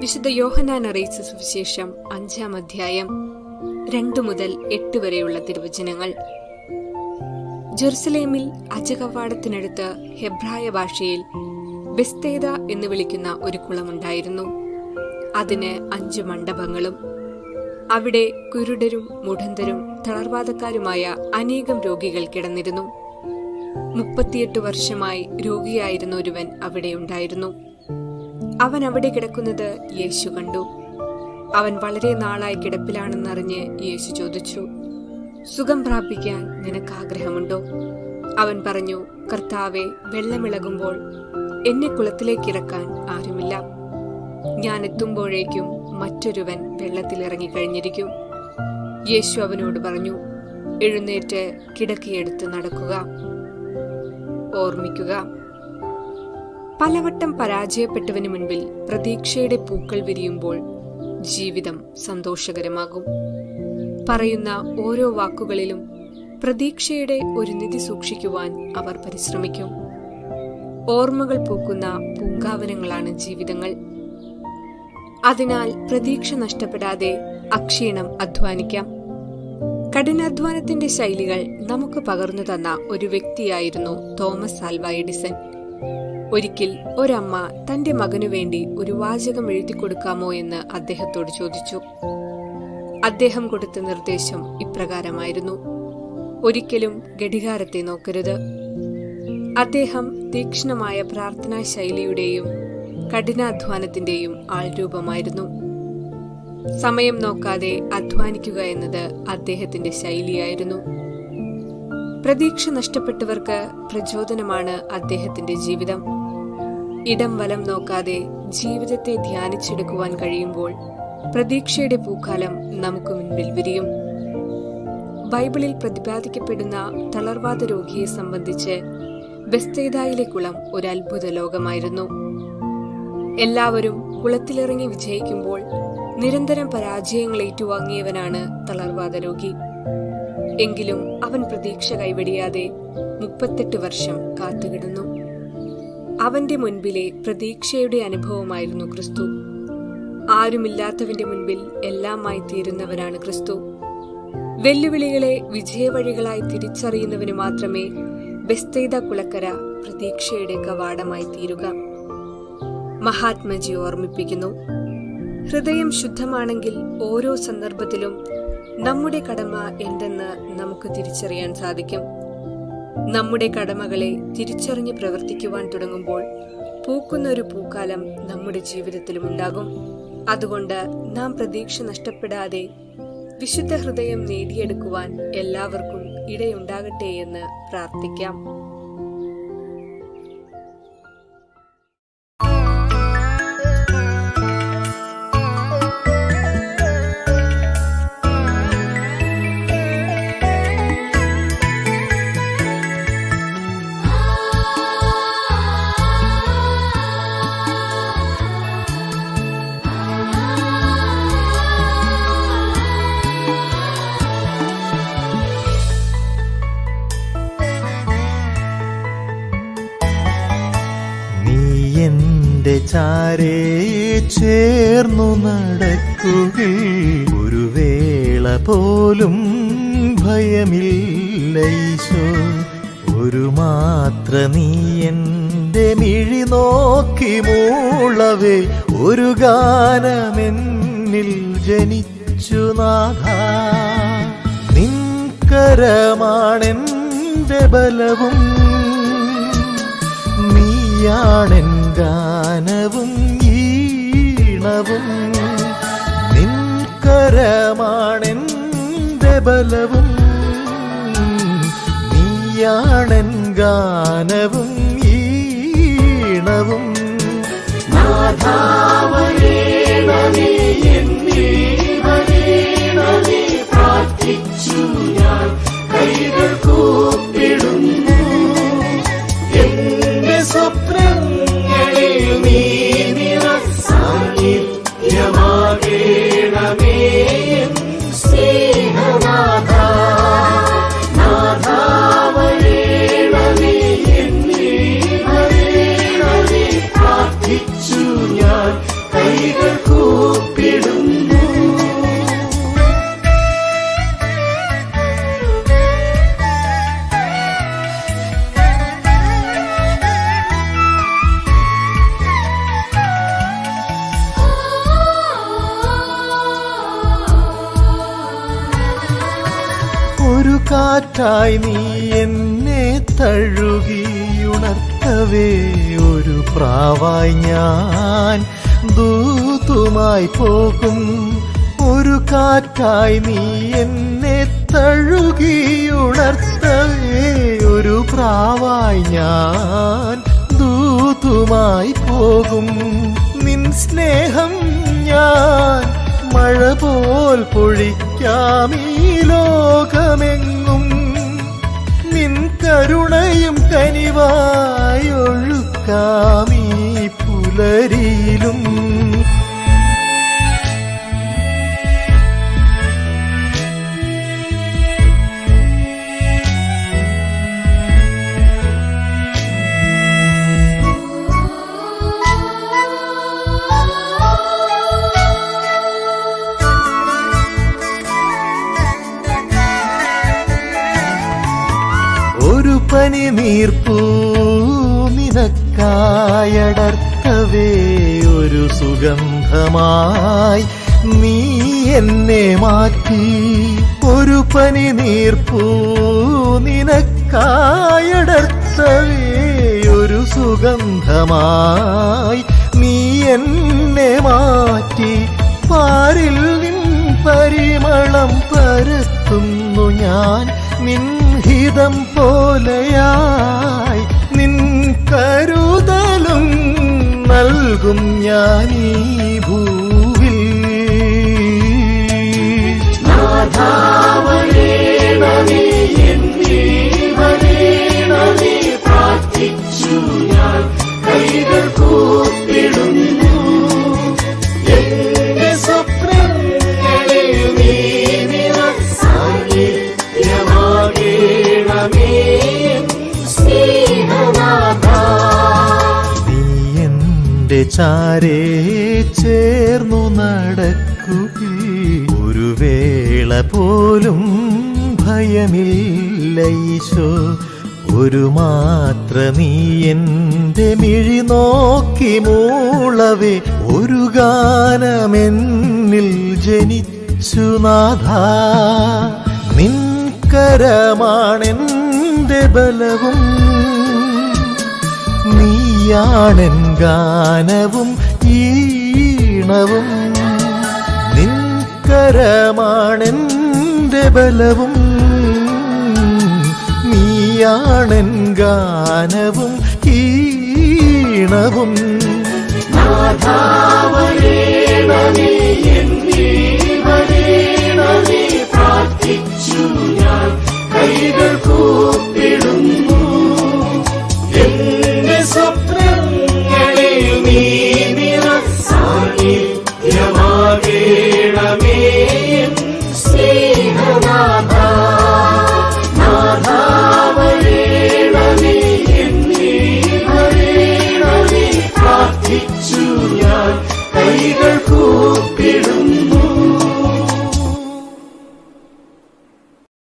വിശുദ്ധ യോഹനാൻ അറിയിച്ച സുവിശേഷം അഞ്ചാം അധ്യായം രണ്ടു മുതൽ എട്ട് വരെയുള്ള തിരുവചനങ്ങൾ. ജെറുസലേമിൽ അജകവാടത്തിനടുത്ത് ഹെബ്രായ ഭാഷയിൽ ബെസ്തേദ എന്ന് വിളിക്കുന്ന ഒരു കുളമുണ്ടായിരുന്നു. അതിന് അഞ്ചു മണ്ഡപങ്ങളും അവിടെ കുരുടരും മുടന്തരും തളർവാദക്കാരുമായ അനേകം രോഗികൾ കിടന്നിരുന്നു. മുപ്പത്തിയെട്ട് വർഷമായി രോഗിയായിരുന്ന ഒരുവൻ അവിടെ ഉണ്ടായിരുന്നു. അവൻ അവിടെ കിടക്കുന്നത് യേശു കണ്ടു. അവൻ വളരെ നാളായി കിടപ്പിലാണെന്നറിഞ്ഞ് യേശു ചോദിച്ചു സുഖം പ്രാപിക്കാൻ നിനക്ക് ആഗ്രഹമുണ്ടോ? അവൻ പറഞ്ഞു കർത്താവെ വെള്ളമിളകുമ്പോൾ എന്നെ കുളത്തിലേക്ക് ഇറക്കാൻ ആരുമില്ല. ഞാൻ എത്തുമ്പോഴേക്കും മറ്റൊരുവൻ വെള്ളത്തിൽ കഴിഞ്ഞിരിക്കും. യേശു അവനോട് പറഞ്ഞു എഴുന്നേറ്റ് കിടക്കിയെടുത്ത് നടക്കുക ഓർമ്മിക്കുക. പലവട്ടം പരാജയപ്പെട്ടവന് മുൻപിൽ പ്രതീക്ഷയുടെ പൂക്കൾ വിരിയുമ്പോൾ ജീവിതം സന്തോഷകരമാകും. പറയുന്ന ഓരോ വാക്കുകളിലും പ്രതീക്ഷയുടെ ഒരു നിധി സൂക്ഷിക്കുവാൻ അവർ പരിശ്രമിക്കും. ഓർമ്മകൾ പൂക്കുന്ന പൂങ്കാവനങ്ങളാണ് ജീവിതങ്ങൾ. അതിനാൽ പ്രതീക്ഷ നഷ്ടപ്പെടാതെ അക്ഷീണം അധ്വാനിക്കാം. കഠിനാധ്വാനത്തിന്റെ ശൈലികൾ നമുക്ക് പകർന്നു തന്ന ഒരു വ്യക്തിയായിരുന്നു തോമസ് ആൽവ എഡിസൺ. ഒരിക്കൽ ഒരമ്മ തന്റെ മകനു വേണ്ടി ഒരു വാചകം എഴുതി കൊടുക്കാമോ എന്ന് അദ്ദേഹത്തോട് ചോദിച്ചു. അദ്ദേഹം കൊടുത്ത നിർദ്ദേശം ഇപ്രകാരമായിരുന്നു. ഒരിക്കലും ഘടികാരത്തെ നോക്കരുത്. അദ്ദേഹം തീക്ഷ്ണമായ പ്രാർത്ഥനാ ശൈലിയുടെയും കഠിനാധ്വാനത്തിന്റെയും ആൾരൂപമായിരുന്നു സമയം നോക്കാതെ അധ്വാനിക്കുക എന്നത് അദ്ദേഹത്തിന്റെ ശൈലിയായിരുന്നു. പ്രതീക്ഷ നഷ്ടപ്പെട്ടവർക്ക് പ്രചോദനമാണ് അദ്ദേഹത്തിന്റെ ജീവിതം. ഇടം വലം നോക്കാതെ ജീവിതത്തെ ധ്യാനിച്ചെടുക്കുവാൻ കഴിയുമ്പോൾ പ്രതീക്ഷയുടെ പൂക്കാലം നമുക്ക് മുൻപിൽ വിരിയും ബൈബിളിൽ പ്രതിപാദിക്കപ്പെടുന്ന തളർവാദ രോഗിയെ സംബന്ധിച്ച് ബെസ്തേദായിലെ കുളം ഒരു അത്ഭുത ലോകമായിരുന്നു. എല്ലാവരും കുളത്തിലിറങ്ങി വിജയിക്കുമ്പോൾ നിരന്തരം പരാജയങ്ങൾ ഏറ്റുവാങ്ങിയവനാണ് തളർവാദ രോഗി. എങ്കിലും അവൻ പ്രതീക്ഷ കൈവെടിയാതെ മുപ്പത്തെട്ട് വർഷം കാത്തുകിടന്നു. അവന്റെ മുൻപിലെ പ്രതീക്ഷയുടെ അനുഭവമായിരുന്നു ക്രിസ്തു. ആരുമില്ലാത്തവന്റെ മുൻപിൽ എല്ലാമായി തീരുന്നവനാണ് ക്രിസ്തു. വെല്ലുവിളികളെ വിജയവഴികളായി തിരിച്ചറിയുന്നവന് മാത്രമേ ബെസ്തൈത കുളക്കര പ്രതീക്ഷയുടെ കവാടമായി തീരുക. മഹാത്മജി ഓർമ്മിപ്പിക്കുന്നു. ഹൃദയം ശുദ്ധമാണെങ്കിൽ ഓരോ സന്ദർഭത്തിലും നമ്മുടെ കടമ എന്തെന്ന് നമുക്ക് തിരിച്ചറിയാൻ സാധിക്കും. നമ്മുടെ കടമകളെ തിരിച്ചറിഞ്ഞ് പ്രവർത്തിക്കുവാൻ തുടങ്ങുമ്പോൾ പൂക്കുന്ന ഒരു പൂക്കാലം നമ്മുടെ ജീവിതത്തിലും ഉണ്ടാകും. അതുകൊണ്ട് നാം പ്രതീക്ഷ നഷ്ടപ്പെടാതെ വിശുദ്ധ ഹൃദയം നേടിയെടുക്കുവാൻ എല്ലാവർക്കും ഇടയുണ്ടാകട്ടെ എന്ന് പ്രാർത്ഥിക്കാം. എന്റെ ചാരേ ചേർന്നു നടക്കുക ഒരു വേള പോലും ഭയമില്ലൈശോ ഒരു മാത്ര നീ എന്റെ മിഴി നോക്കി മൂളവേ. ഒരു ഗാനമെന്നിൽ ജനിച്ചു നാഥ. നിൻകരമാണെന്റെ ബലവും നീയാണെൻ ഗാനവും ഈണവും നിൻകരമാണെന്റെ ബലവും നീയാണെൻ ഗാനവും ഈണവും എന്റെ കാറ്റായി നീ എന്നെ തഴുകിയുണർത്തവേ. ഒരു പ്രാവായി ഞാൻ ദൂതുമായി പോകും. ഒരു കാറ്റായി നീ എന്നെ തഴുകിയുണർത്തവേ. ഒരു പ്രാവായി ഞാൻ ദൂതുമായി പോകും. നിൻ സ്നേഹം ഞാൻ മഴ പോൽ പൊഴിക്കാമീ ലോകമെങ്ങും. നിൻ കരുണയും കനിവായി ഒഴുക്കാമീ പനി നീർപ്പൂമിനക്കായടർത്തവേ ഒരു സുഗന്ധമായി നീ എന്നെ മാറ്റി. ഒരു പനി നീർപ്പൂ നിനക്കായടർത്തവേ ഒരു സുഗന്ധമായി നീ എന്നെ മാറ്റി. പാരിൽ നിൻ പരിമളം പരത്തുന്നു ഞാൻ. നിൻഹിതം പോലെയായി നിൻ കരുതലും നൽകും ഈ ഭൂവിൽ. പ്രാർത്ഥിച്ചു ചാരേ ചേർന്നു നടക്കുകി ഒരു വേള പോലും ഭയമില്ല ഈശോ ഒരു മാത്ര നീ എന്റെ മിഴി നോക്കി മൂളവേ. ഒരു ഗാനമെന്നിൽ ജനിച്ചു നാഥ. നിൻകരമാണെന്റെ ബലവും നീയാണെൻ ഗാനവും ഈണവും നിൻകരമാണെന്റെ ബലവും നീയാണെൻ ഗാനവും ഈണവും ഞാൻ